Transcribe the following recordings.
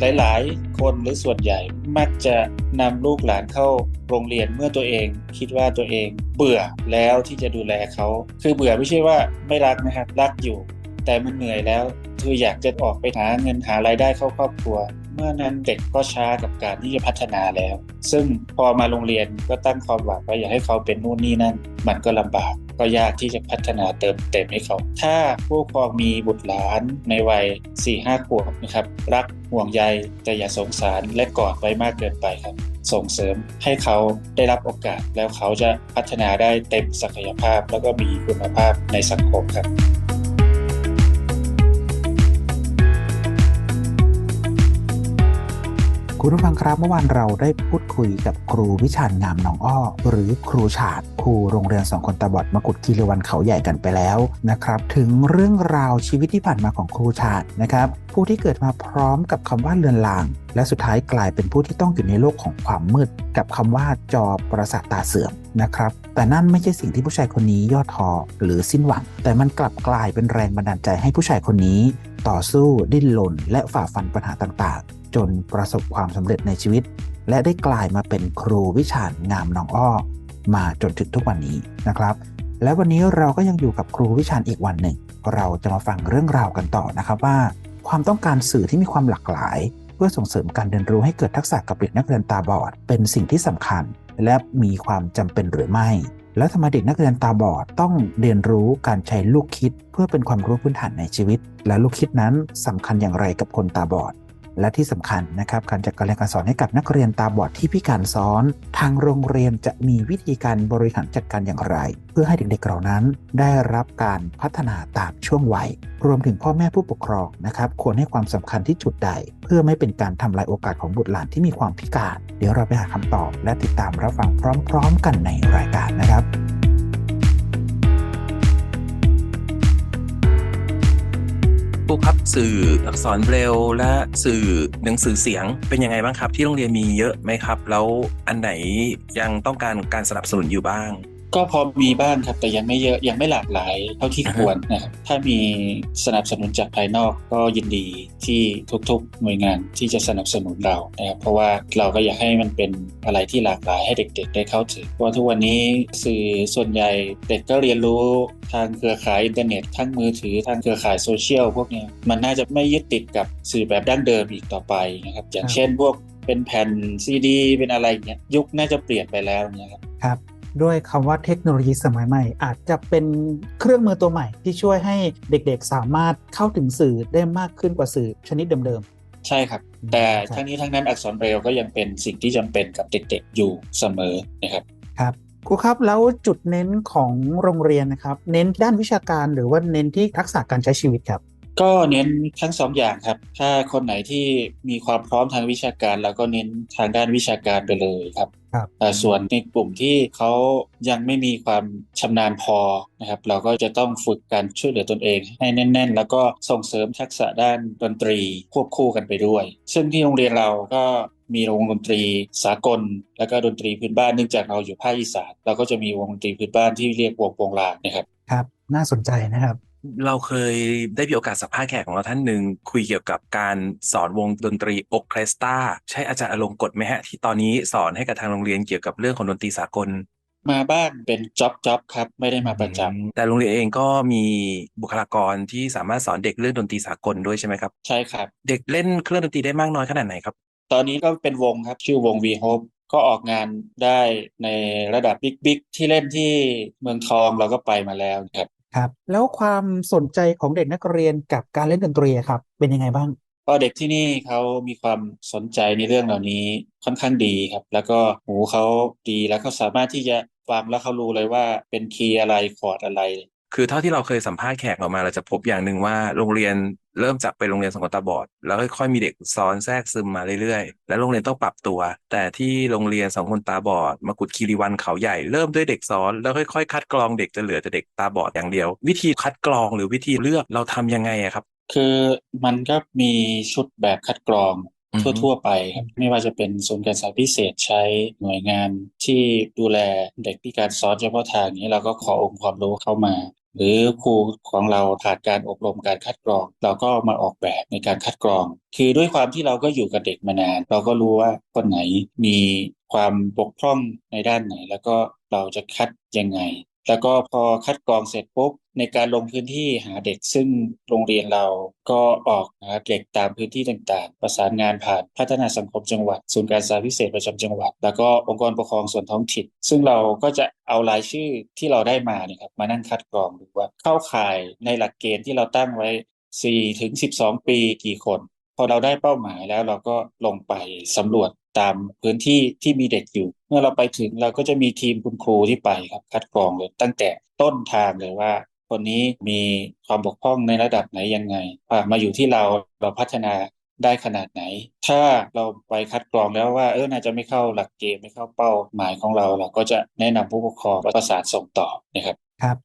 หลาย ๆ คนหรือส่วนใหญ่มักจะนำลูกหลานเข้าโรงเรียนเมื่อตัวเอง คิดว่าตัวเองเบื่อแล้วที่จะดูแลเขาคือเบื่อไม่ใช่ว่าไม่รักนะครับรักอยู่ แต่มันเหนื่อยแล้วคืออยากจะออกไปหาเงินหารายได้เข้าครอบครัว เมื่อนั้นเด็กก็ช้ากับการที่จะพัฒนาแล้ว ซึ่งพอมาโรงเรียนก็ตั้งความหวังว่าอยากให้เขาเป็นนู่นนี่นั่น มันก็ลำบาก ก็ยากที่จะพัฒนาเติมเต็มให้เขา ถ้าผู้ปกครองมีบุตรหลานในวัย 4-5 ขวบนะครับรักห่วงใยแต่อย่าสงสารและกอดไว้มากเกินไปครับส่งเสริมให้เขาได้รับโอกาสแล้วเขาจะพัฒนาได้เต็มศักยภาพ แล้วก็มีคุณภาพในสังคมครับ คุณผู้ฟังครับเมื่อวานเราได้พูดคุยกับครูวิชาญงามหนองอ้อ หรือครูฉาดครูโรงเรียนสองคนตาบอดมกุฎคีรีวันเขาใหญ่กันไปแล้วนะครับ ถึงเรื่องราวชีวิตที่ผ่านมาของครูฉาดนะครับ ผู้ที่เกิดมาพร้อมกับคำว่าเลือนลาง และสุดท้ายกลายเป็นผู้ที่ต้องอยู่ในโลกของความมืด กับคำว่าจอประสาทตาเสื่อมนะครับ แต่นั่นไม่ใช่สิ่งที่ผู้ชายคนนี้ย่อท้อหรือสิ้นหวัง แต่มันกลับกลายเป็นแรงบันดาลใจให้ผู้ชายคนนี้ ต่อสู้ดิ้นรนและฝ่าฟันปัญหาต่างๆ จนประสบความสำเร็จในชีวิต และได้กลายมาเป็นครูวิชาญงามนองอ้อ มาจนถึงทุกวันนี้นะครับ และวันนี้เราก็ยังอยู่กับครูวิชาญอีกวันหนึ่ง เราจะมาฟังเรื่องราวกันต่อนะครับว่า ความต้องการสื่อที่มีความหลากหลาย เพื่อส่งเสริมการเรียนรู้ให้เกิดทักษะกับเด็กนักเรียนตาบอด เป็นสิ่งที่สำคัญ และมีความจำเป็นหรือไม่ แล้วทำไมเด็กนักเรียนตาบอดต้องเรียนรู้การใช้ลูกคิด เพื่อเป็นความรู้พื้นฐานในชีวิต และลูกคิดนั้นสำคัญอย่างไรกับคนตาบอด และที่สำคัญนะครับการจัดการเรียนการสอนให้กับนักเรียนตาบอดที่พิการซ้อน ทางโรงเรียนจะมีวิธีการบริหารจัดการอย่างไร เพื่อให้เด็กๆเหล่านั้นได้รับการพัฒนาตามช่วงวัย รวมถึงพ่อแม่ผู้ปกครองนะครับควรให้ความสำคัญที่จุดใด เพื่อไม่เป็นการทำลายโอกาสของบุตรหลานที่มีความพิการ เดี๋ยวเราไปหาคำตอบ และติดตามรับฟังพร้อม ๆ กันในรายการนะครับ ครับสื่ออักษรเบรลและสื่อหนังสือเสียงเป็นยังไงบ้างครับ ที่โรงเรียนมีเยอะไหมครับ แล้วอันไหนยังต้องการการสนับสนุนอยู่บ้าง ก็พอมีบ้างครับ แต่ยังไม่เยอะยังไม่หลากหลายเท่าที่ควรนะครับถ้ามีสนับสนุนจากภายนอกก็ยินดีที่ทุกๆหน่วยงานที่จะสนับสนุนเรานะครับเพราะว่าเราก็อยากให้มันเป็นอะไรที่หลากหลายให้เด็ก ๆ ได้เข้าถึงเพราะว่าทุกวันนี้สื่อส่วนใหญ่เด็กก็เรียนรู้ทางเครือข่ายอินเทอร์เน็ตทั้งมือถือทางเครือข่ายโซเชียลพวกเนี้ยมันน่าจะไม่ยึดติดกับสื่อแบบดั้งเดิมอีกต่อไปนะครับอย่างเช่นพวกเป็นแผ่นซีดี เป็นอะไรอย่างเงี้ยยุคน่าจะเปลี่ยนไปแล้วนะครับครับ ด้วยคำว่าเทคโนโลยีสมัยใหม่ อาจจะเป็นเครื่องมือตัวใหม่ที่ช่วยให้เด็กๆ สามารถเข้าถึงสื่อได้มากขึ้นกว่าสื่อชนิดเดิมใช่ครับ แต่ครับทั้งนี้ทั้งนั้นอักษรเบรลก็ยังเป็นสิ่งที่จำเป็นกับเด็กๆ อยู่เสมอนะครับๆครับครูครับแล้วจุดเน้นของโรงเรียนนะครับเน้นด้านวิชาการหรือว่าเน้นที่ทักษะการใช้ชีวิตครับ ก็เน้นทั้งสองอย่างครับ ถ้าคนไหนที่มีความพร้อมทางวิชาการเราก็เน้นทางด้านวิชาการไปเลยครับครับ แต่ส่วนในกลุ่มที่เขายังไม่มีความชำนาญพอนะครับเราก็จะต้องฝึกการช่วยเหลือตนเองให้แน่น ๆ แล้วก็ส่งเสริมทักษะด้านดนตรีควบคู่กันไปด้วย ซึ่งที่โรงเรียนเราก็มีวงดนตรีสากล แล้วก็ดนตรีพื้นบ้านเนื่องจากเราอยู่ภาคอีสานเราก็จะมีวงดนตรีพื้นบ้านที่เรียกวงโปงลางนะครับครับ น่าสนใจนะครับ เราเคยได้มีโอกาสสัมภาษณ์แขกของเราท่านหนึ่งคุยเกี่ยวกับการสอนวงดนตรีโอเคสตราใช่อาจารย์อลงกฎไหมฮะ ที่ตอนนี้สอนให้กับทางโรงเรียนเกี่ยวกับเรื่องของดนตรีสากล มาบ้างเป็นจ็อบจ็อบครับ ไม่ได้มาประจำแต่โรงเรียนเองก็มีบุคลากรที่สามารถสอนเด็กเรื่องดนตรีสากลด้วยใช่ไหมครับ ใช่ครับ เด็กเล่นเครื่องดนตรีได้มากน้อยขนาดไหนครับ ตอนนี้ก็เป็นวงครับชื่อวง V Hope ก็ออกงานได้ในระดับบิ๊กบิ๊กที่เล่นที่เมืองทองเราก็ไปมาแล้วครับ ครับ แล้วความสนใจของเด็กนักเรียนกับการเล่นดนตรีครับ เป็นยังไงบ้างก็เด็กที่นี่เขามีความสนใจในเรื่องเหล่านี้ค่อนข้างดีครับ แล้วก็หูเขาดีแล้วเขาสามารถที่จะฟังแล้วเขารู้เลยว่าเป็นคีย์อะไรคอร์ดอะไร คือเท่าที่เราเคยสัมภาษณ์แขกออกมาเราจะพบอย่างหนึ่งว่าโรงเรียนเริ่มจากเป็นโรงเรียนสองคนตาบอด แล้วค่อยๆมีเด็กซ้อนแทรกซึมมาเรื่อยๆ และโรงเรียนต้องปรับตัว แต่ที่โรงเรียนสองคนตาบอดมกุฎคีรีวันเขาใหญ่เริ่มด้วยเด็กซ้อนแล้วค่อยๆ คัดกรองเด็กจะเหลือแต่เด็กตาบอดอย่างเดียว วิธีคัดกรองหรือวิธีเลือกเราทำยังไงอะครับ คือมันก็มีชุดแบบคัดกรองอือฮึทั่ว ๆ ไปครับไม่ว่าจะเป็นศูนย์การศึกษาพิเศษใช้หน่วยงานที่ดูแลเด็กพิการซ้อนเฉพาะทางนี้เราก็ขอองค์ความรู้เข้ามา หรือครูของเราผ่านการอบรมการคัดกรอง เราก็มาออกแบบในการคัดกรอง คือด้วยความที่เราก็อยู่กับเด็กมานาน เราก็รู้ว่าคนไหนมีความบกพร่องในด้านไหน แล้วก็เราจะคัดยังไง แล้วก็พอคัดกรองเสร็จปุ๊บในการลงพื้นที่หาเด็กซึ่งโรงเรียนเราก็ออกหาเด็กตามพื้นที่ต่างๆ ประสานงานผ่านพัฒนาสังคมจังหวัด ศูนย์การศึกษาพิเศษประจำจังหวัด แล้วก็องค์กรปกครองส่วนท้องถิ่น ซึ่งเราก็จะเอารายชื่อที่เราได้มาเนี่ยครับมานั่งคัดกรองดูว่าเข้าข่ายในหลักเกณฑ์ที่เราตั้งไว้4ถึง12 ปีกี่คน พอเราได้เป้าหมายแล้วเราก็ลงไปสำรวจตามพื้นที่ที่มีเด็กอยู่ เมื่อเราไปถึงเราก็จะมีทีมคุณครูที่ไปครับคัดกรองเลยตั้งแต่ต้นทางเลยว่า คนนี้มีความบกพร่องในระดับไหนยังไงมาอยู่ที่เราเราพัฒนาได้ขนาดไหน ถ้าเราไปคัดกรองแล้วว่าเออน่าจะไม่เข้าหลักเกณฑ์ไม่เข้าเป้าหมายของเรา เราก็จะแนะนำผู้ปกครองประสานส่งต่อนะครับครับ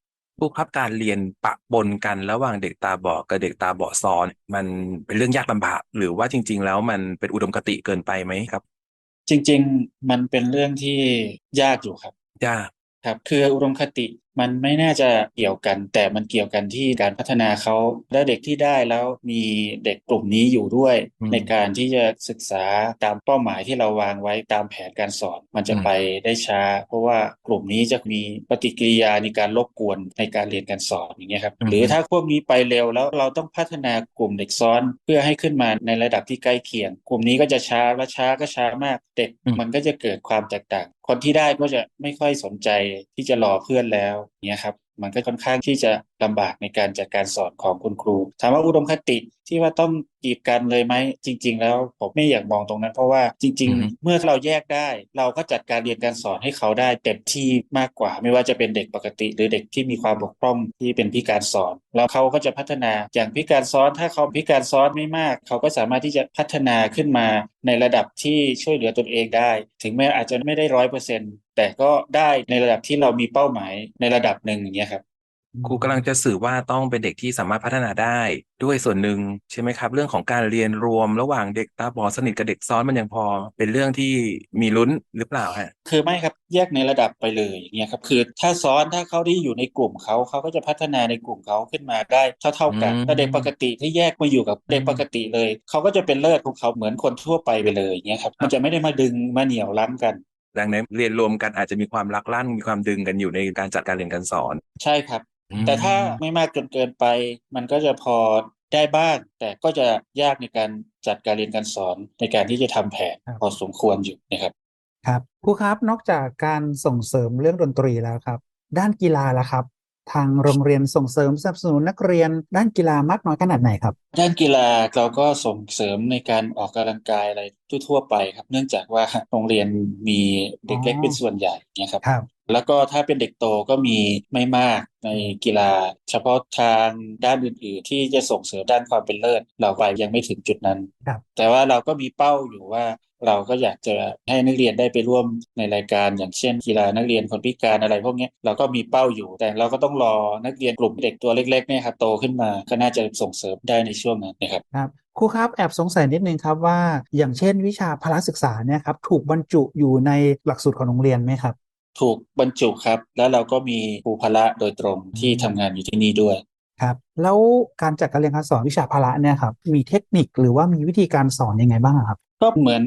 การเรียนปะปนกันระหว่างเด็กตาบอดกับเด็กตาบอดซ้อน มันเป็นเรื่องยากลำบากหรือว่าจริง ๆ แล้วมันเป็นอุดมคติเกินไปไหมครับ จริง ๆ มันเป็นเรื่องที่ยากอยู่ครับ ยากครับ คืออุดมคติ มันไม่น่าจะเกี่ยวกัน แต่มันเกี่ยวกันที่การพัฒนาเขาและเด็กที่ได้แล้วมีเด็กกลุ่มนี้อยู่ด้วยอืมในการที่จะศึกษาตามเป้าหมายที่เราวางไว้ตามแผนการสอน มันจะอืมไปได้ช้า เพราะว่ากลุ่มนี้จะมีปฏิกิริยาในการรบกวนในการเรียนการสอนอย่างเงี้ยครับหรือถ้าพวกนี้ไปเร็วแล้วเราต้องพัฒนากลุ่มเด็กซ้อนเพื่อให้ขึ้นมาในระดับที่ใกล้เคียง กลุ่มนี้ก็จะช้าและช้าก็ช้ามากเด็กอืมมันก็จะเกิดความแตกต่าง คนที่ได้ก็จะไม่ค่อยสนใจที่จะรอเพื่อนแล้วเนี่ยครับ มันก็ค่อนข้างที่จะลำบากในการจัดการสอนของคุณครู ถามว่าอุดมคติที่ว่าต้องกีดกันเลยไหมจริง ๆ แล้วผมไม่อยากมองตรงนั้น เพราะว่าจริงอือฮึๆเมื่อเราแยกได้ เราก็จัดการเรียนการสอนให้เขาได้เต็มที่มากกว่า ไม่ว่าจะเป็นเด็กปกติ หรือเด็กที่มีความบกพร่องที่เป็นพิการสอน แล้วเขาก็จะพัฒนาอย่างพิการซ้อน ถ้าเขาพิการซ้อนไม่มาก เขาก็สามารถที่จะพัฒนาขึ้นมาในระดับที่ช่วยเหลือตนเองได้ ถึงแม้อาจจะไม่ได้ร้อยเปอร์เซ็นต์ แต่ก็ได้ในระดับที่เรามีเป้าหมายในระดับหนึ่งอย่างเงี้ยครับครูกำลังจะสื่อว่าต้องเป็นเด็กที่สามารถพัฒนาได้ด้วยส่วนหนึ่งใช่ไหมครับ เรื่องของการเรียนรวมระหว่างเด็กตาบอดสนิทกับเด็กซ้อนมันยังพอ เป็นเรื่องที่มีลุ้นหรือเปล่าฮะคือไม่ครับแยกในระดับไปเลยอย่างเงี้ยครับคือถ้าซ้อนถ้าเขาได้อยู่ในกลุ่มเขาเขาก็จะพัฒนาในกลุ่มเขาขึ้นมาได้เท่าๆกันอืมแต่เด็กปกติที่แยกมาอยู่กับเด็กปกติเลยเขาก็จะเป็นเลิศของเขาเหมือนคนทั่วไปไปเลยอย่างเงี้ยครับมันจะไม่ได้มาดึงมาเหนี่ยวรั้งกัน ดังนั้นเรียนรวมกันอาจจะมีความรักลั่นมีความดึงกันอยู่ในการจัดการเรียนการสอน ใช่ครับ แต่ถ้าไม่มากจนเกินไป มันก็จะพอได้บ้าง แต่ก็จะยากในการจัดการเรียนการสอนในการที่จะทำแผนครับพอสมควรอยู่นะครับครับครูครับนอกจากการส่งเสริมเรื่องดนตรีแล้วครับ ด้านกีฬาล่ะครับ ทางโรงเรียนส่งเสริมสนับสนุนนักเรียนด้านกีฬามากน้อยขนาดไหนครับ ด้านกีฬาเราก็ส่งเสริมในการออกกำลังกายอะไรทั่วๆไปครับ เนื่องจากว่าโรงเรียนมีเด็กเล็กอ๋อเป็นส่วนใหญ่เนี่ยครับครับแล้วก็ถ้าเป็นเด็กโตก็มีไม่มากในกีฬา เฉพาะทางด้านอื่น ๆ ที่จะส่งเสริมด้านความเป็นเลิศเราไปยังไม่ถึงจุดนั้นครับแต่ว่าเราก็มีเป้าอยู่ว่า เราก็อยากจะให้นักเรียนได้ไปร่วมในรายการอย่างเช่นกีฬานักเรียนคนพิการอะไรพวกเนี้ยเราก็มีเป้าอยู่ แต่เราก็ต้องรอนักเรียนกลุ่มเด็กตัวเล็กๆเนี่ยครับโตขึ้นมาก็น่าจะส่งเสริมได้ในช่วงนั้นนะครับครับครูครับแอบสงสัยนิดนึงครับว่าอย่างเช่นวิชาพละศึกษาเนี่ยครับถูกบรรจุอยู่ในหลักสูตรของโรงเรียนไหมครับ ถูกบรรจุครับ แล้วเราก็มีครูพละโดยตรงที่ทำงานอยู่ที่นี่ด้วยครับแล้วการจัดการเรียนการสอนวิชาพละเนี่ยครับมีเทคนิคหรือว่ามีวิธีการสอนยังไงบ้างอะครับ ก็เหมือน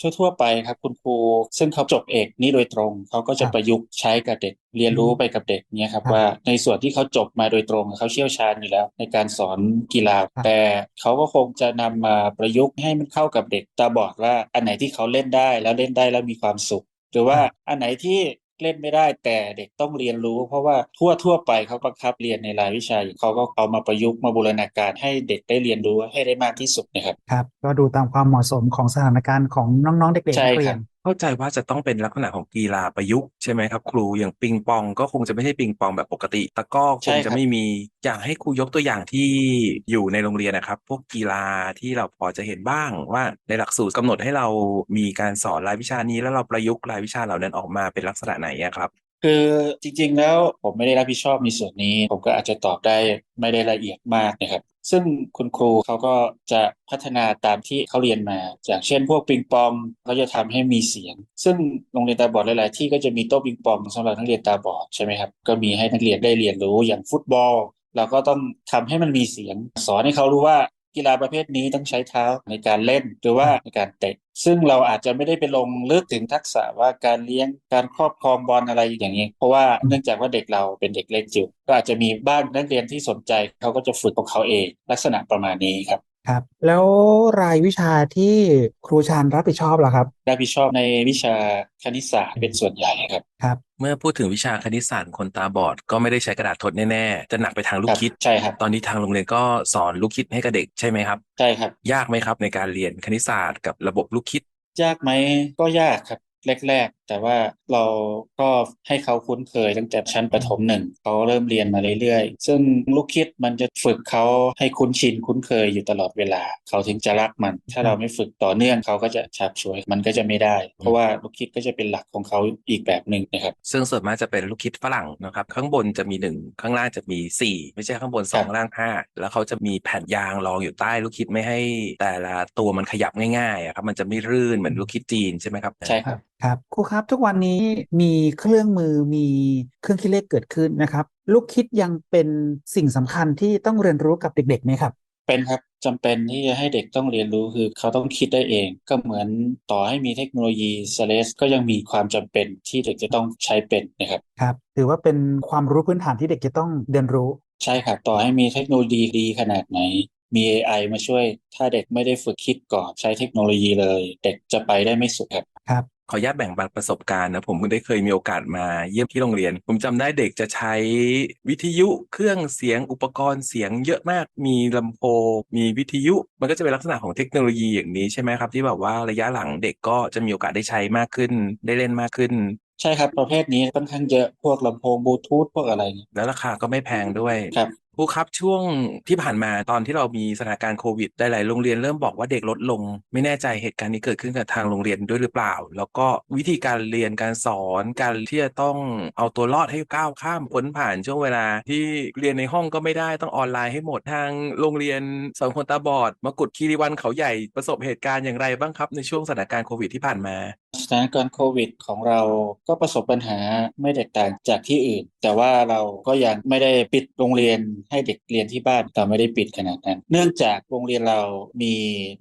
ทั่วๆไปครับคุณครู ซึ่งเขาจบเอกนี้โดยตรง เขาก็จะครับประยุกต์ใช้กับเด็กเรียนรู้ไปกับเด็กเนี่ยครับครับว่าในส่วนที่เขาจบมาโดยตรงเขาเชี่ยวชาญอยู่แล้ว ในการสอนกีฬาครับแต่เขาก็คงจะนำมาประยุกต์ให้มันเข้ากับเด็กตาบอดว่าอันไหนที่เขาเล่นได้แล้วเล่นได้แล้วมีความสุข หรือว่าอันไหนที่ เล่นไม่ได้แต่เด็กต้องเรียนรู้ เพราะว่าทั่วทั่วๆไปเขาบังคับเรียนในรายวิชาอยู่เขาก็เอามาประยุกต์มาบูรณาการให้เด็กได้เรียนรู้ให้ได้มากที่สุดนะครับครับ ก็ดูตามความเหมาะสมของสถานการณ์ของน้องๆเด็กๆใช่นักเรีคยรันบ เข้าใจว่าจะต้องเป็นลักษณะของกีฬาประยุกต์ใช่ไหมครับ ครูอย่างปิงปองก็คงจะไม่ใช่ปิงปองแบบปกติตะกร้อคใช่งครัจะบไม่มีอยากให้ครูยกตัวอย่างที่อยู่ในโรงเรียนนะครับ พวกกีฬาที่เราพอจะเห็นบ้างว่าในหลักสูตรกำหนดให้เรามีการสอนรายวิชานี้แล้วเราประยุกต์รายวิชาเหล่านั้นออกมาเป็นลักษณะไหนอะครับ คือจริงๆแล้วผมไม่ได้รับผิดชอบในส่วนนี้ ผมก็อาจจะตอบได้ไม่ได้ละเอียดมากนะครับ ซึ่งคุณครูเขาก็จะพัฒนาตามที่เขาเรียนมา อย่างเช่น พวกปิงปองเขาจะทำให้มีเสียง ซึ่งโรงเรียนตาบอดหลาย ๆ ที่ก็จะมีโต๊ะปิงปองสำหรับนักเรียนตาบอดใช่ไหมครับก็มีให้นักเรียนได้เรียนรู้อย่างฟุตบอลเราก็ต้องทำให้มันมีเสียง สอนให้เขารู้ว่า กีฬาประเภทนี้ต้องใช้เท้าในการเล่นหรือว่าในการเตะ ซึ่งเราอาจจะไม่ได้ไปลงลึกถึงทักษะว่าการเลี้ยงการครอบครองบอลอะไรอย่างนี้เพราะว่าเนื่องจากว่าเด็กเราเป็นเด็กเล็กจิ๋วก็อาจจะมีบ้างนักเรียนที่สนใจเขาก็จะฝึกของเขาเอง ลักษณะประมาณนี้ครับ ครับ แล้วรายวิชาที่ครูชาญรับผิดชอบล่ะครับ รับผิดชอบในวิชาคณิตศาสตร์เป็นส่วนใหญ่ครับครับ เมื่อพูดถึงวิชาคณิตศาสตร์คนตาบอด ก็ไม่ได้ใช้กระดาษทดแน่ๆ จะหนักไปทางลูคกรับคิดใช่ครับ ตอนนี้ทางโรงเรียนก็สอนลูกคิดให้กับเด็กใช่ไหมครับ ใช่ครับ ยากไหมครับในการเรียนคณิตศาสตร์กับระบบลูกคิด ยากไหมก็ยากครับแรกๆ แต่ว่าเราก็ให้เขาคุ้นเคยตั้งแต่ชั้นประถมหนึ่งเขาเริ่มเรียนมาเรื่อยๆ ซึ่งลูกคิดมันจะฝึกเขาให้คุ้นชินคุ้นเคยอยู่ตลอดเวลา เขาถึงจะรักมัน ถ้าเราไม่ฝึกต่อเนื่องเขาก็จะฉับฉวยมันก็จะไม่ได้ เพราะว่าลูกคิดก็จะเป็นหลักของเขาอีกแบบหนึ่งนะครับ ซึ่งส่วนมากจะเป็นลูกคิดฝรั่งนะครับข้างบนจะมีหนึ่งข้างล่างจะมีสี่ไม่ใช่ข้างบนสองครับข้างล่างห้าแล้วเขาจะมีแผ่นยางรองอยู่ใต้ลูกคิดไม่ให้แต่ละตัวมันขยับง่ายๆอะครับมันจะไม่รื่นเหมือนลูกคิดจีนใช่ไหมครับใช่ครับครับครูครับ ทุกวันนี้มีเครื่องมือมีเครื่องคิดเลขเกิดขึ้นนะครับ ลูกคิดยังเป็นสิ่งสำคัญที่ต้องเรียนรู้กับเด็กๆไหมครับ เป็นครับจำเป็นที่จะให้เด็กต้องเรียนรู้คือเขาต้องคิดได้เอง ก็เหมือนต่อให้มีเทคโนโลยีสเลสก็ยังมีความจำเป็นที่เด็กจะต้องใช้เป็นนะครับครับ ถือว่าเป็นความรู้พื้นฐานที่เด็กจะต้องเรียนรู้ใช่ครับต่อให้มีเทคโนโลยีดีขนาดไหนมี AI มาช่วย ถ้าเด็กไม่ได้ฝึกคิดก่อนใช้เทคโนโลยีเลย เด็กจะไปได้ไม่สุดครับครับ ขออนุญาตแบ่งปันประสบการณ์นะผมก็ได้เคยมีโอกาสมาเยี่ยมที่โรงเรียน ผมจำได้เด็กจะใช้วิทยุเครื่องเสียงอุปกรณ์เสียงเยอะมากมีลำโพงมีวิทยุ มันก็จะเป็นลักษณะของเทคโนโลยีอย่างนี้ใช่ไหมครับ ที่แบบว่าระยะหลังเด็กก็จะมีโอกาสได้ใช้มากขึ้น ได้เล่นมากขึ้นใช่ครับ ประเภทนี้ค่อนข้างเยอะพวกลำโพงบลูทูธพวกอะไรเนี่ยแล้วราคาก็ไม่แพงด้วยครับ ครูครับช่วงที่ผ่านมาตอนที่เรามีสถานการณ์โควิดหลายๆโรงเรียนเริ่มบอกว่าเด็กลดลง ไม่แน่ใจเหตุการณ์นี้เกิดขึ้นกับทางโรงเรียนด้วยหรือเปล่า แล้วก็วิธีการเรียนการสอนการที่จะต้องเอาตัวรอดให้ก้าวข้ามพ้นผ่านช่วงเวลา ที่เรียนในห้องก็ไม่ได้ต้องออนไลน์ให้หมดทางโรงเรียนสองคนตาบอดมกุฎคีรีวันเขาใหญ่ประสบเหตุการณ์อย่างไรบ้างครับในช่วงสถานการณ์โควิดที่ผ่านมา สถานการณ์โควิดของเราก็ประสบปัญหาไม่แตกต่างจากที่อื่น แต่ว่าเราก็ยังไม่ได้ปิดโรงเรียนให้เด็กเรียนที่บ้านแต่ไม่ได้ปิดขนาดนั้น เนื่องจากโรงเรียนเรามี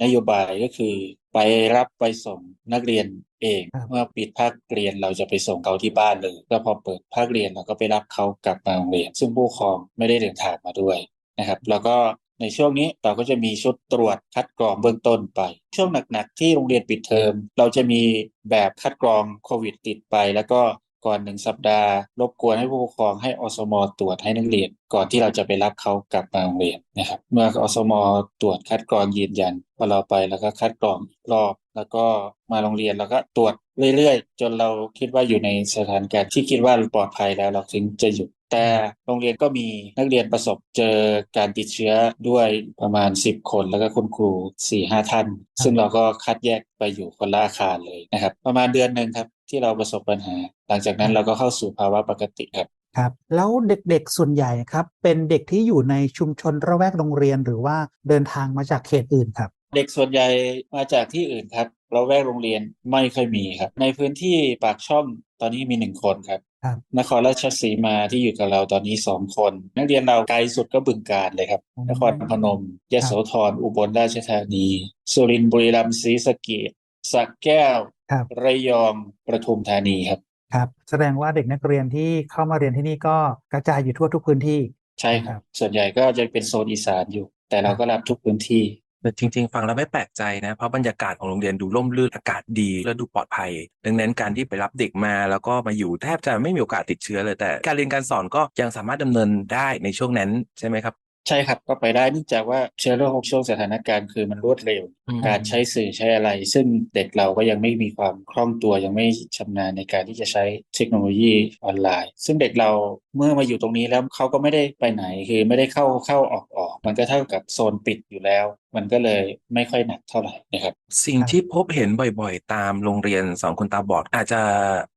นโยบายก็คือไปรับไปส่งนักเรียนเองครับเมื่อปิดภาคเรียนเราจะไปส่งเขาที่บ้านเลยแล้วพอเปิดภาคเรียนเราก็ไปรับเขากลับมาโรงเรียน ซึ่งผู้ปกครองไม่ได้เดินทางมาด้วยนะครับ แล้วก็ ในช่วงนี้เราก็จะมีชุดตรวจคัดกรองเบื้องต้นไป ช่วงหนักๆที่โรงเรียนปิดเทอม เราจะมีแบบคัดกรองโควิดติดไป แล้วก็ก่อนหนึ่งสัปดาห์ รบกวนให้ผู้ปกครองให้อสมตรวจให้นักเรียน ก่อนที่เราจะไปรับเขากลับมาโรงเรียนนะครับ เมื่ออสมตรวจคัดกรองยืนยันพอเราไปแล้วก็คัดกรองรอบ แล้วก็มาโรงเรียนแล้วก็ตรวจเรื่อยๆ จนเราคิดว่าอยู่ในสถานการณ์ที่คิดว่าปลอดภัยแล้วเราถึงจะหยุด แต่โรงเรียนก็มีนักเรียนประสบเจอการติดเชื้อด้วยประมาณ 10 คน แล้วก็คุณครู 4-5 ท่าน ซึ่งเราก็คัดแยกไปอยู่คนละอาคารเลยนะครับ ประมาณเดือนหนึ่งครับ ที่เราประสบปัญหา หลังจากนั้นเราก็เข้าสู่ภาวะปกติครับครับแล้วเด็กๆส่วนใหญ่ครับเป็นเด็กที่อยู่ในชุมชนระแวกโรงเรียนหรือว่าเดินทางมาจากเขตอื่นครับ เด็กส่วนใหญ่มาจากที่อื่นครับเราแวกโรงเรียนไม่ค่อยมีครับ ในพื้นที่ปากช่องตอนนี้มีหนึ่งคนครับครับ นครราชสีมาที่อยู่กับเราตอนนี้สองคน นักเรียนเราไกลสุดก็บึงการเลยครับอืมนครพนมยโสธรอุบลราชธานี สุรินทร์บุรีรัมย์ศรีสะเกษสระแก้วครับระยองประทุมธานีครับครับแสดงว่าเด็กนักเรียนที่เข้ามาเรียนที่นี่ก็กระจายอยู่ทั่วทุกพื้นที่ ใช่คครัรับบส่วนใหญ่ก็จะเป็นโซนอีสานอยู่ แต่เราก็รับทุกพื้นที่ แต่จริง ๆ ฟังแล้วไม่แปลกใจนะ เพราะบรรยากาศของโรงเรียนดูร่มรื่นอากาศดีและดูปลอดภัย ดังนั้นการที่ไปรับเด็กมาแล้วก็มาอยู่แทบจะไม่มีโอกาสติดเชื้อเลย แต่การเรียนการสอนก็ยังสามารถดำเนินได้ในช่วงนั้นใช่ไหมครับใช่ครับก็ไปได้เนื่องจากว่าเชื้อโรคช่วงสถานการณ์คือมันรวดเร็วอืมการใช้สื่อใช้อะไร ซึ่งเด็กเราก็ยังไม่มีความคล่องตัวยังไม่ชำนาญในการที่จะใช้เทคโนโลยีออนไลน์ ซึ่งเด็กเราเมื่อมาอยู่ตรงนี้แล้วเขาก็ไม่ได้ไปไหนคือไม่ได้เข้าเข้าออกออก มันก็เท่ากับโซนปิดอยู่แล้ว มันก็เลยไม่ค่อยหนักเท่าไหร่นะครับ สิ่งครับที่พบเห็นบ่อยๆ ตามโรงเรียนสอนคนตาบอด อาจจะ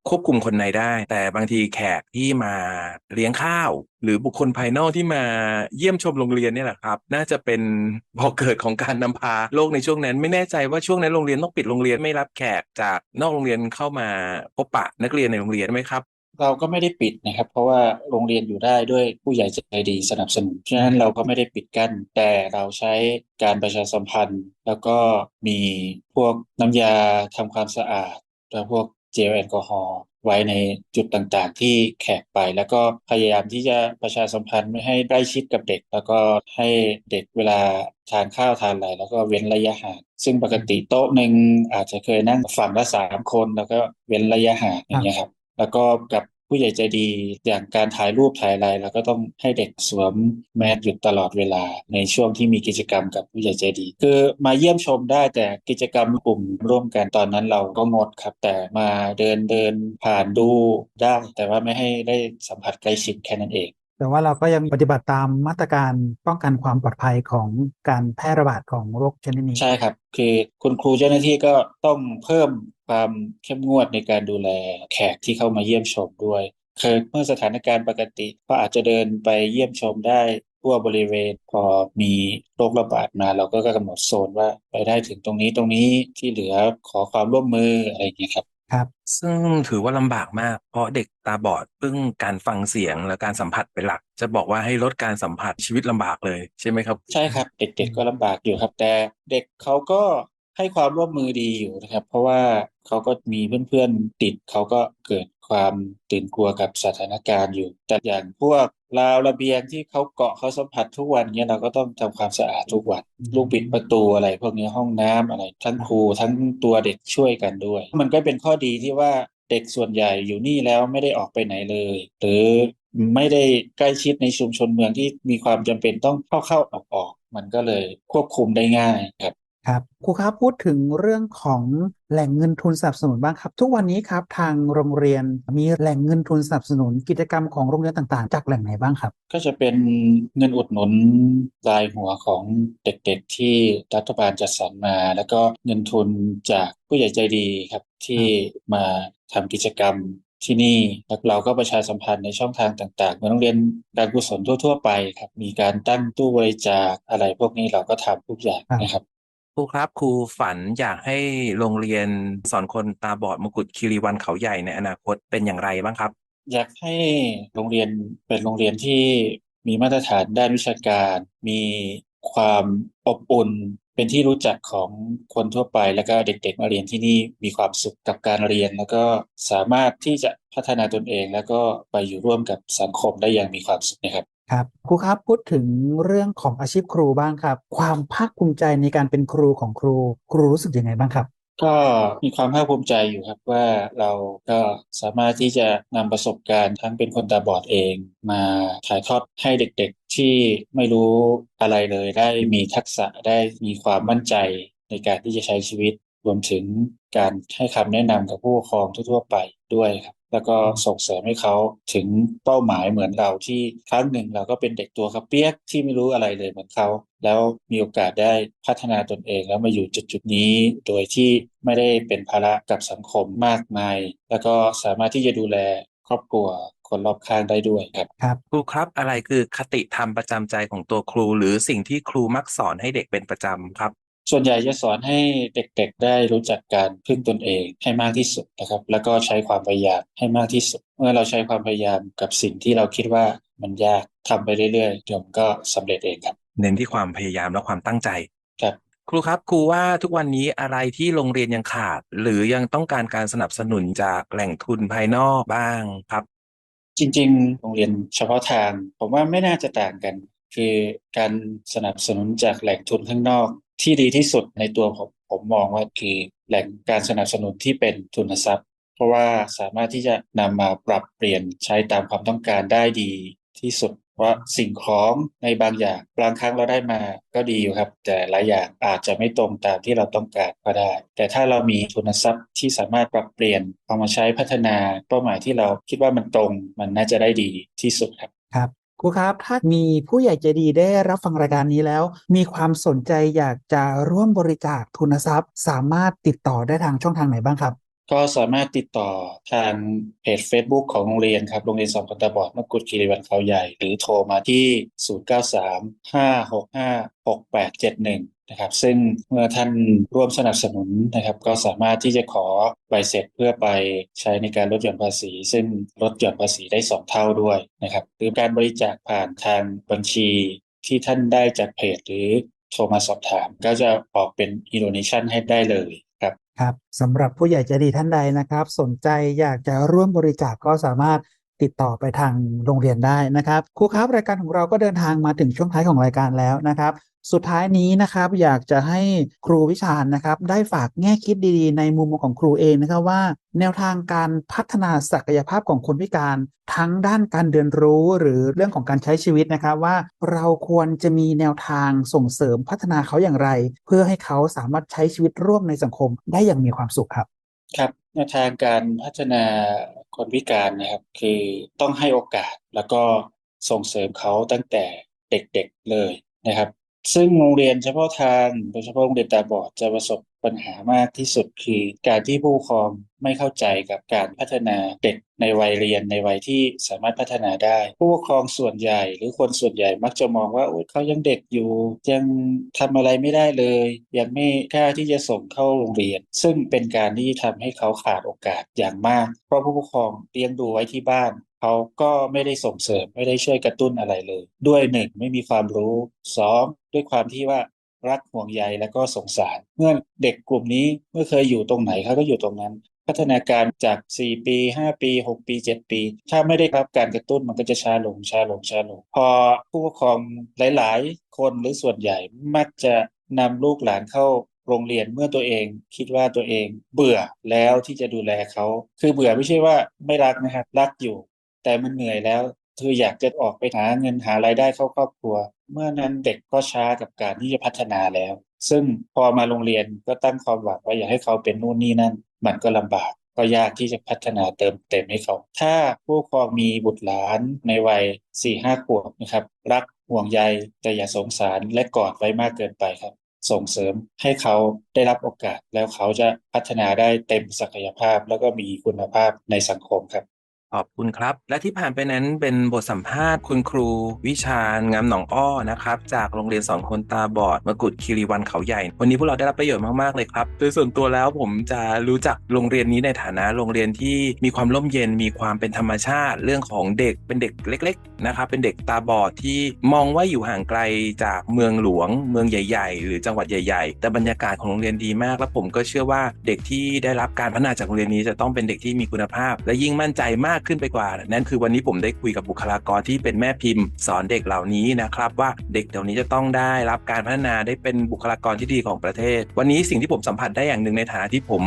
ควบคุมคนในได้ แต่บางทีแขกที่มาเลี้ยงข้าว หรือบุคคลภายนอกที่มาเยี่ยมชมโรงเรียนเนี่ยแหละครับ น่าจะเป็นบ่อกเกิดของการนำพาโรคในช่วงนั้น ไม่แน่ใจว่าช่วงนั้นโรงเรียนต้องปิดโรงเรียนไม่รับแขกจากนอกโรงเรียนเข้ามาพบปะนักเรียนในโรงเรียนไหมครับ เราก็ไม่ได้ปิดนะครับ เพราะว่าโรงเรียนอยู่ได้ด้วยผู้ใหญ่ใจดีสนับสนุนฉะนั้นเราก็ไม่ได้ปิดกั้นแต่เราใช้การประชาสัมพันธ์ แล้วก็มีพวกน้ำยาทำความสะอาดแล้วพวกเจลแอลกอฮอล์ไว้ในจุดต่างๆ ที่แขกไป แล้วก็พยายามที่จะประชาสัมพันธ์ไม่ให้ใกล้ชิดกับเด็ก แล้วก็ให้เด็กเวลาทานข้าวทานอะไรแล้วก็เว้นระยะห่างซึ่งปกติโต๊ะหนึ่งอาจจะเคยนั่งฝั่งละสามคน แล้วก็เว้นระยะห่างอย่างเงี้ยครับ แล้วก็กับผู้ใหญ่ใจดีอย่างการถ่ายรูปถ่ายอะไรเราก็ต้องให้เด็กสวมแมสอยู่ตลอดเวลาในช่วงที่มีกิจกรรมกับผู้ใหญ่ใจดี คือมาเยี่ยมชมได้แต่กิจกรรมกลุ่มร่วมกันตอนนั้นเราก็งดครับ แต่มาเดินเดินผ่านดูได้แต่ว่าไม่ให้ได้สัมผัสใกล้ชิดแค่นั้นเอง แต่ว่าเราก็ยังปฏิบัติตามมาตรการป้องกันความปลอดภัยของการแพร่ระบาดของโรคชนิดนี้ใช่ครับ คือคุณครูเจ้าหน้าที่ก็ต้องเพิ่ม ความเข้มงวดในการดูแลแขกที่เข้ามาเยี่ยมชมด้วยคือเมื่อสถานการณ์ปกติ ก็อาจจะเดินไปเยี่ยมชมได้ทั่วบริเวณพอมีโรคระบาดมาเราก็กำหนดโซนว่าไปได้ถึงตรงนี้ตรงนี้ที่เหลือขอความร่วมมืออะไรอย่างเงี้ยครับครับ ซึ่งถือว่าลำบากมาก เพราะเด็กตาบอดพึ่งการฟังเสียงและการสัมผัสเป็นหลัก จะบอกว่าให้ลดการสัมผัสชีวิตลำบากเลยใช่ไหมครับ ใช่ครับ เด็กๆก็ลำบากอยู่ครับแต่เด็กเขาก็ ให้ความร่วมมือดีอยู่นะครับ เพราะว่าเขาก็มีเพื่อนๆติดเขาก็เกิดความตื่นกลัวกับสถานการณ์อยู่ แต่อย่างพวกราวระเบียงที่เขาเกาะเขาสัมผัสทุกวันเนี้ยเราก็ต้องทำความสะอาดทุกวันอืมลูกบิดประตูอะไรพวกนี้ห้องน้ำอะไร ทั้งครูทั้งตัวเด็กช่วยกันด้วย มันก็เป็นข้อดีที่ว่าเด็กส่วนใหญ่อยู่นี่แล้วไม่ได้ออกไปไหนเลย หรือไม่ได้ใกล้ชิดในชุมชนเมืองที่มีความจำเป็นต้องเข้าเข้าออกออกๆมันก็เลยควบคุมได้ง่ายครับ ครับครูครับพูดถึงเรื่องของแหล่งเงินทุนสนับสนุนบ้างครับ ทุกวันนี้ครับทางโรงเรียนมีแหล่งเงินทุนสนับสนุนกิจกรรมของโรงเรียนต่างๆ จากแหล่งไหนบ้างครับ ก็จะเป็นเงินอุดหนุนรายหัวของเด็กๆ ที่รัฐบาลจัดสรรมา แล้วก็เงินทุนจากผู้ใหญ่ใจดีครับที่มาทำกิจกรรมที่นี่แล้วเราก็ประชาสัมพันธ์ในช่องทางต่างๆเหมือนโรงเรียนการกุศลทั่ว ๆ ไปครับ มีการตั้งตู้บริจาคอะไรพวกนี้เราก็ทำทุกอย่างนะครับ ครูครับครูฝันอยากให้โรงเรียนสอนคนตาบอดมกุฎคีรีวันเขาใหญ่ในอนาคตเป็นอย่างไรบ้างครับ อยากให้โรงเรียนเป็นโรงเรียนที่มีมาตรฐานด้านวิชาการ มีความอบอุ่นเป็นที่รู้จักของคนทั่วไป แล้วก็เด็กๆมาเรียนที่นี่มีความสุขกับการเรียน แล้วก็สามารถที่จะพัฒนาตนเอง แล้วก็ไปอยู่ร่วมกับสังคมได้อย่างมีความสุขนะครับ ครับครูครับพูดถึงเรื่องของอาชีพครูบ้างครับ ความภาคภูมิใจในการเป็นครูของครู ครูรู้สึกยังไงบ้างครับ ก็มีความภาคภูมิใจอยู่ครับว่าเราก็สามารถที่จะนำประสบการณ์ทั้งเป็นคนตาบอดเอง มาถ่ายทอดให้เด็กๆที่ไม่รู้อะไรเลยได้มีทักษะได้มีความมั่นใจในการที่จะใช้ชีวิตรวมถึง การให้คำแนะนำกับผู้ปกครองทั่วๆไปด้วยครับ แล้วก็ส่งเสริมให้เขาถึงเป้าหมายเหมือนเราที่ครั้งหนึ่งเราก็เป็นเด็กตัวกระเปียกที่ไม่รู้อะไรเลยเหมือนเขา แล้วมีโอกาสได้พัฒนาตนเองแล้วมาอยู่จุดจุดๆนี้ โดยที่ไม่ได้เป็นภาระกับสังคมมากมาย แล้วก็สามารถที่จะดูแลครอบครัวคนรอบข้างได้ด้วยครับครับ ครูครับอะไรคือคติธรรมประจำใจของตัวครู หรือสิ่งที่ครูมักสอนให้เด็กเป็นประจำครับ ส่วนใหญ่จะสอนให้เด็กๆ ได้รู้จักการพึ่งตนเองให้มากที่สุดนะครับ แล้วก็ใช้ความพยายามให้มากที่สุด เมื่อเราใช้ความพยายามกับสิ่งที่เราคิดว่ามันยากทำไปเรื่อยๆเดี๋ยวมันก็สำเร็จเองครับ เน้นที่ความพยายามและความตั้งใจครับครูครับครูว่าทุกวันนี้อะไรที่โรงเรียนยังขาด หรือยังต้องการการสนับสนุนจากแหล่งทุนภายนอกบ้างครับ จริงๆ โรงเรียนเฉพาะทาง ผมว่าไม่น่าจะต่างกัน คือการสนับสนุนจากแหล่งทุนข้างนอก ที่ดีที่สุดในตัวผมผมมองว่าคือแหล่งการสนับสนุนที่เป็นทุนทรัพย์ เพราะว่าสามารถที่จะนำมาปรับเปลี่ยนใช้ตามความต้องการได้ดีที่สุดว่าสิ่งของในบางอย่างบางครั้งเราได้มาก็ดีอยู่ครับ แต่หลายอย่างอาจจะไม่ตรงตามที่เราต้องการก็ได้ แต่ถ้าเรามีทุนทรัพย์ที่สามารถปรับเปลี่ยนเอามาใช้พัฒนาเป้าหมายที่เราคิดว่ามันตรงมันน่าจะได้ดีที่สุดครับครับ ครูครับ ถ้ามีผู้ใหญ่ใจดีได้รับฟังรายการนี้แล้ว มีความสนใจอยากจะร่วมบริจาคทุนทรัพย์ สามารถติดต่อได้ทางช่องทางไหนบ้างครับ ก็สามารถติดต่อทางเพจ Facebook ของโรงเรียนครับ โรงเรียนสองคนตาบอดมกุฎคีรีวันเขาใหญ่ หรือโทรมาที่ 0935656871 นะครับ ซึ่งเมื่อท่านร่วมสนับสนุนนะครับ ก็สามารถที่จะขอใบเสร็จเพื่อไปใช้ในการลดหย่อนภาษี ซึ่งลดหย่อนภาษีได้ 2 เท่าด้วยนะครับ หรือการบริจาคผ่านทางบัญชีที่ท่านได้จากเพจหรือโทรมาสอบถาม ก็จะออกเป็นอินโดนีชันให้ได้เลย ครับสำหรับผู้ใหญ่ใจดีท่านใดนะครับ สนใจอยากจะร่วมบริจาคก็สามารถ ติดต่อไปทางโรงเรียนได้นะครับครูครับรายการของเราก็เดินทางมาถึงช่วงท้ายของรายการแล้วนะครับ สุดท้ายนี้นะครับอยากจะให้ครูวิชาญนะครับ ได้ฝากแง่คิดดีๆ ในมุมมองของครูเองนะครับว่า แนวทางการพัฒนาศักยภาพของคนพิการ ทั้งด้านการเรียนรู้หรือเรื่องของการใช้ชีวิตนะครับว่าเราควรจะมีแนวทางส่งเสริมพัฒนาเขาอย่างไร เพื่อให้เขาสามารถใช้ชีวิตร่วมในสังคมได้อย่างมีความสุขครับครับแนวทางการพัฒนา คนพิการนะครับคือต้องให้โอกาสแล้วก็ส่งเสริมเขาตั้งแต่เด็กๆเลยนะครับ ซึ่งโรงเรียนเฉพาะทางโดยเฉพาะโรงเรียนตาบอดจะประสบ ปัญหามากที่สุดคือการที่ผู้ปกครองไม่เข้าใจกับการพัฒนาเด็กในวัยเรียนในวัยที่สามารถพัฒนาได้ ผู้ปกครองส่วนใหญ่ หรือคนส่วนใหญ่มักจะมองว่าเขายังเด็กอยู่ ยังทำอะไรไม่ได้เลย ยังไม่กล้าที่จะส่งเข้าโรงเรียน ซึ่งเป็นการที่ทำให้เขาขาดโอกาสอย่างมาก เพราะผู้ปกครองเลี้ยงดูไว้ที่บ้านเขาก็ไม่ได้ส่งเสริมไม่ได้ช่วยกระตุ้นอะไรเลย ด้วยหนึ่งไม่มีความรู้สองด้วยความที่ว่า รักห่วงใยและก็สงสาร เมื่อเด็กกลุ่มนี้เมื่อเคยอยู่ตรงไหนเขาก็อยู่ตรงนั้น พัฒนาการจาก 4 ปี 5 ปี 6 ปี 7 ปี ถ้าไม่ได้รับการกระตุ้นมันก็จะช้าลงช้าลงช้าลง พอผู้ปกครองหลาย ๆ คนหรือส่วนใหญ่มักจะนำลูกหลานเข้าโรงเรียนเมื่อตัวเองคิดว่าตัวเองเบื่อแล้วที่จะดูแลเขาคือเบื่อไม่ใช่ว่าไม่รักนะครับรักอยู่ แต่มันเหนื่อยแล้วคืออยากจะออกไปหาเงินหารายได้เข้าครอบครัว เมื่อนั้นเด็กก็ช้ากับการที่จะพัฒนาแล้ว ซึ่งพอมาโรงเรียนก็ตั้งความหวังว่าอยากให้เขาเป็นนู่นนี่นั่น มันก็ลำบากก็ยากที่จะพัฒนาเติมเต็มให้เขา ถ้าผู้ปกครองมีบุตรหลานในวัย4ี่ห้าขวบนะครับ รักห่วงใยแต่อย่าสงสารและกอดไว้มากเกินไปครับ ส่งเสริมให้เขาได้รับโอกาสแล้วเขาจะพัฒนาได้เต็มศักยภาพแล้วก็มีคุณภาพในสังคมครับ ขอบคุณครับ และที่ผ่านไปนั้นเป็นบทสัมภาษณ์คุณครู วิชาญงามหนองอ้อนะครับ จากโรงเรียนสอนคนตาบอดมกุฎคีรีวันเขาใหญ่ วันนี้พวกเราได้รับประโยชน์มาก ๆ เลยครับ โดยส่วนตัวแล้วผมจะรู้จักโรงเรียนนี้ในฐานะโรงเรียนที่มีความร่มเย็นมีความเป็นธรรมชาติ เรื่องของเด็กเป็นเด็กเล็ก ๆ นะครับ เป็นเด็กตาบอดที่มองว่าอยู่ห่างไกลจากเมืองหลวง เมืองใหญ่ ๆ หรือจังหวัดใหญ่ ๆ แต่บรรยากาศของโรงเรียนดีมาก และผมก็เชื่อว่าเด็กที่ได้รับการพัฒนาจากโรงเรียนนี้จะต้องเป็นเด็กที่มีคุณภาพ และยิ่งมั่นใจมากขึ้นไปกว่า นั่นคือวันนี้ผมได้คุยกับบุคลากรที่เป็นแม่พิมพ์ สอนเด็กเหล่านี้นะครับว่าเด็กเหล่านี้จะต้องได้รับการพัฒนาได้เป็นบุคลากรที่ดีของประเทศ วันนี้สิ่งที่ผมสัมผัสได้อย่างหนึ่งในฐานะที่ผม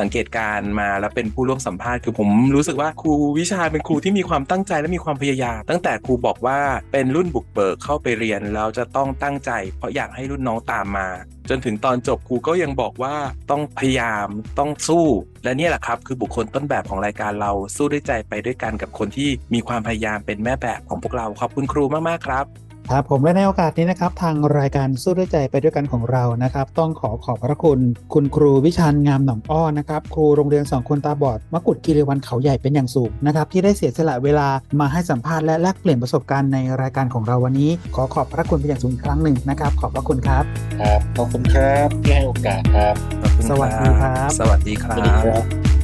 สังเกตการมาและเป็นผู้ร่วมสัมภาษณ์คือผมรู้สึกว่าครูวิชาเป็นครูที่มีความตั้งใจและมีความพยายาม ตั้งแต่ครูบอกว่าเป็นรุ่นบุกเบิกเข้าไปเรียนแล้วจะต้องตั้งใจ เพราะอยากให้รุ่นน้องตามมา จนถึงตอนจบครูก็ยังบอกว่าต้องพยายามต้องสู้และนี่แหละครับคือบุคคลต้นแบบของรายการเราสู้ด้วยใจไปด้วยกันกับคนที่มีความพยายามเป็นแม่แบบของพวกเราขอบคุณครูมากๆครับ ครับผมและในโอกาสนี้นะครับ ทางรายการสู้ด้วยใจไปด้วยกันของเรานะครับ ต้องขอขอบพระคุณ คุณครูวิชาญงามหนองอ้อนะครับ ครูโรงเรียนสองคนตาบอดมกุฎกีรีวันเขาใหญ่เป็นอย่างสูงนะครับ ที่ได้เสียสละเวลามาให้สัมภาษณ์และแลกเปลี่ยนประสบการณ์ในรายการของเราวันนี้ ขอขอบพระคุณเป็นอย่างสูงอีกครั้งหนึ่งนะครับ ขอบพระคุณครับครับขอบคุณครับที่ให้โอกาสครับขอบคุณสวัสดีครับ สวัสดีคสรัวัสดีครับ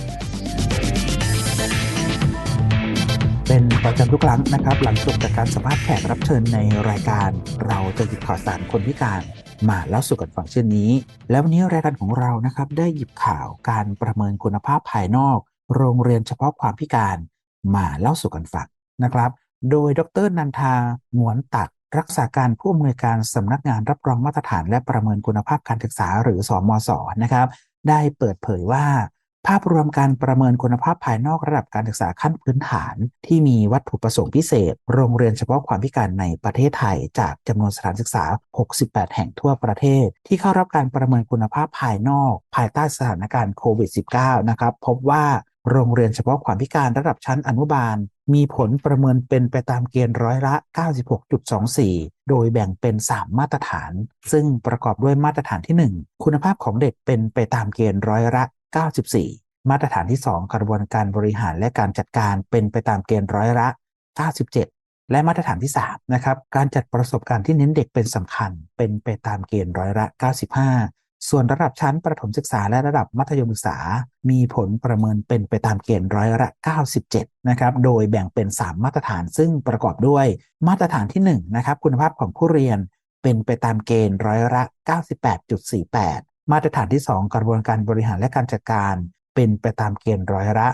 เป็นประจำทุกครั้งนะครับ หลังจบจากการสัมภาษณ์แขกรับเชิญในรายการ เราจะหยิบข่าวสารคนพิการมาเล่าสู่กันฟังเช่นนี้ แล้ววันนี้รายการของเรานะครับได้หยิบข่าวการประเมินคุณภาพภายนอก โรงเรียนเฉพาะความพิการมาเล่าสู่กันฟังนะครับ โดยดรนันทาหงวนตักรักษาการผู้อำนวยการสำนักงานรับรองมาตรฐานและประเมินคุณภาพการศึกษาหรือสอมศนะครับ ได้เปิดเผยว่า ภาพรวมการประเมินคุณภาพภายนอกระดับการศึกษาขั้นพื้นฐาน ที่มีวัตถุประสงค์พิเศษ โรงเรียนเฉพาะความพิการในประเทศไทย จากจำนวนสถานศึกษา 68 แห่งทั่วประเทศ ที่เข้ารับการประเมินคุณภาพภายนอก ภายใต้สถานการณ์โควิด -19 นะครับพบว่าโรงเรียนเฉพาะความพิการระดับชั้นอนุบาล มีผลประเมินเป็นไปตามเกณฑ์ร้อยละ 96.24 โดยแบ่งเป็น 3 มาตรฐาน ซึ่งประกอบด้วยมาตรฐานที่ 1 คุณภาพของเด็กเป็นไปตามเกณฑ์ร้อยละ 94 มาตรฐานที่ 2 กระบวนการบริหารและการจัดการเป็นไปตามเกณฑ์ร้อยละ 97 และมาตรฐานที่3นะครับการจัดประสบการณ์ที่เน้นเด็กเป็นสำคัญ เป็นไปตามเกณฑ์ร้อยละ 95 ส่วนระดับชั้นประถมศึกษาและระดับมัธยมศึกษา มีผลประเมินเป็นไปตามเกณฑ์ร้อยละ 97 นะครับโดยแบ่งเป็น 3 มาตรฐานซึ่งประกอบด้วย มาตรฐานที่1นะครับคุณภาพของผู้เรียนเป็นไปตามเกณฑ์ร้อยละ 98.48 มาตรฐานที่ 2 กระบวนการบริหารและการจัดการ เป็นไปตามเกณฑ์ร้อยละ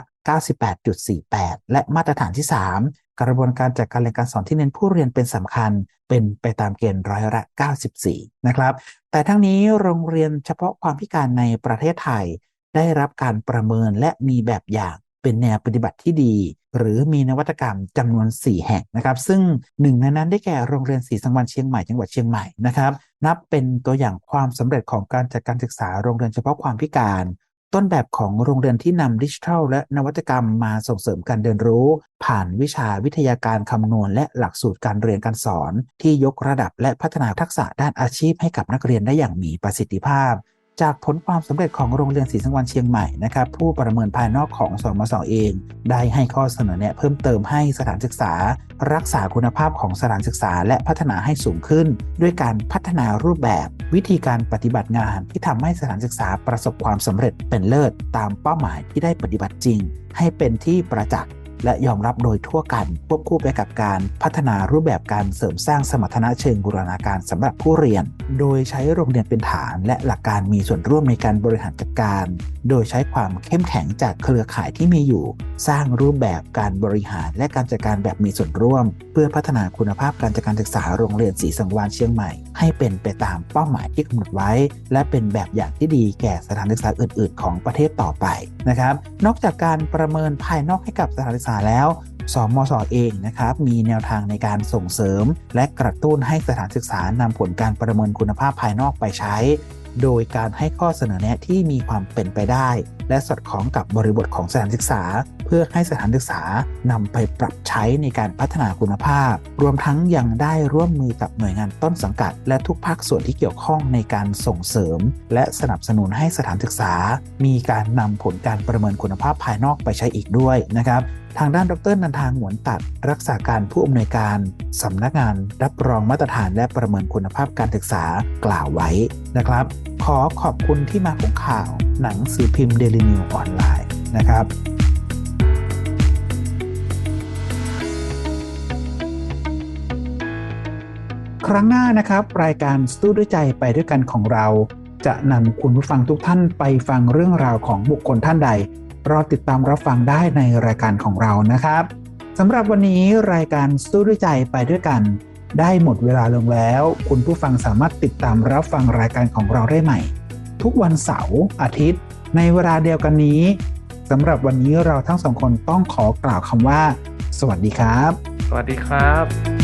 98.48 และมาตรฐานที่ 3 กระบวนการจัดการเรียนการสอนที่เน้นผู้เรียนเป็นสำคัญ เป็นไปตามเกณฑ์ร้อยละ 94 นะครับ แต่ทั้งนี้โรงเรียนเฉพาะความพิการในประเทศไทย ได้รับการประเมินและมีแบบอย่างเป็นแนวปฏิบัติที่ดี หรือมีนวัตกรรมจำนวน 4 แห่งนะครับซึ่งหนึ่งในนั้นได้แก่โรงเรียนศรีสังวรเชียงใหม่จังหวัดเชียงใหม่นะครับนับเป็นตัวอย่างความสำเร็จของการจัดการศึกษาโรงเรียนเฉพาะความพิการ ต้นแบบของโรงเรียนที่นำดิจิทัล และนวัตกรรมมาส่งเสริมการเรียนรู้ ผ่านวิชาวิทยาการคำนวณและหลักสูตรการเรียนการสอน ที่ยกระดับและพัฒนาทักษะด้านอาชีพให้กับนักเรียนได้อย่างมีประสิทธิภาพ จากผลความสำเร็จของโรงเรียนศรีสังวรเชียงใหม่นะครับผู้ประเมินภายนอกของสมศเอง ได้ให้ข้อเสนอแนะเพิ่มเติมให้สถานศึกษา รักษาคุณภาพของสถานศึกษา และพัฒนาให้สูงขึ้น ด้วยการพัฒนารูปแบบ วิธีการปฏิบัติงานที่ทำให้สถานศึกษาประสบความสำเร็จเป็นเลิศ ตามเป้าหมายที่ได้ปฏิบัติจริง ให้เป็นที่ประจักษ์ และยอมรับโดยทั่วกัน ควบคู่ไปกับการพัฒนารูปแบบการเสริมสร้างสมรรถนะเชิงบูรณาการสำหรับผู้เรียน โดยใช้โรงเรียนเป็นฐาน และหลักการมีส่วนร่วมในการบริหารจัดการ โดยใช้ความเข้มแข็งจากเครือข่ายที่มีอยู่ สร้างรูปแบบการบริหารและการจัดการแบบมีส่วนร่วม เพื่อพัฒนาคุณภาพการจัดการศึกษาโรงเรียนศรีสังวานเชียงใหม่ ให้เป็นไปตามเป้าหมายที่กำหนดไว้ และเป็นแบบอย่างที่ดีแก่สถานศึกษาอื่น ๆ ของประเทศต่อไปนะครับ นอกจากการประเมินภายนอกให้กับสถานศึกษาแล้วสมศเองนะครับมีแนวทางในการส่งเสริม และกระตุ้นให้สถานศึกษานำผลการประเมินคุณภาพภายนอกไปใช้ โดยการให้ข้อเสนอแนะที่มีความเป็นไปได้ และสอดคล้องกับบริบทของสถานศึกษา เพื่อให้สถานศึกษานำไปปรับใช้ในการพัฒนาคุณภาพ รวมทั้งยังได้ร่วมมือกับหน่วยงานต้นสังกัด และทุกภาคส่วนที่เกี่ยวข้องในการส่งเสริม และสนับสนุนให้สถานศึกษา มีการนำผลการประเมินคุณภาพภายนอกไปใช้อีกด้วยนะครับ ทางด้านดรนันทางหวนตัด รักษาการผู้อำนวยการสำนักงานรับรองมาตรฐานและประเมินคุณภาพการศึกษากล่าวไว้นะครับ ขอขอบคุณที่มาของข่าวหนังสือพิมพ์เดลินิวออนไลน์นะครับครั้งหน้านะครับ รายการสู้ด้วยใจไปด้วยกันของเรา จะนำคุณผู้ฟังทุกท่านไปฟังเรื่องราวของบุคคลท่านใด รอติดตามรับฟังได้ในรายการของเรานะครับสำหรับวันนี้รายการสู้ด้วยใจไปด้วยกัน ได้หมดเวลาลงแล้ว คุณผู้ฟังสามารถติดตามรับฟังรายการของเราได้ใหม่ ทุกวันเสาร์อาทิตย์ ในเวลาเดียวกันนี้สำหรับวันนี้เราทั้งสองคนต้องขอกล่าวคำว่า สวัสดีครับ สวัสดีครับ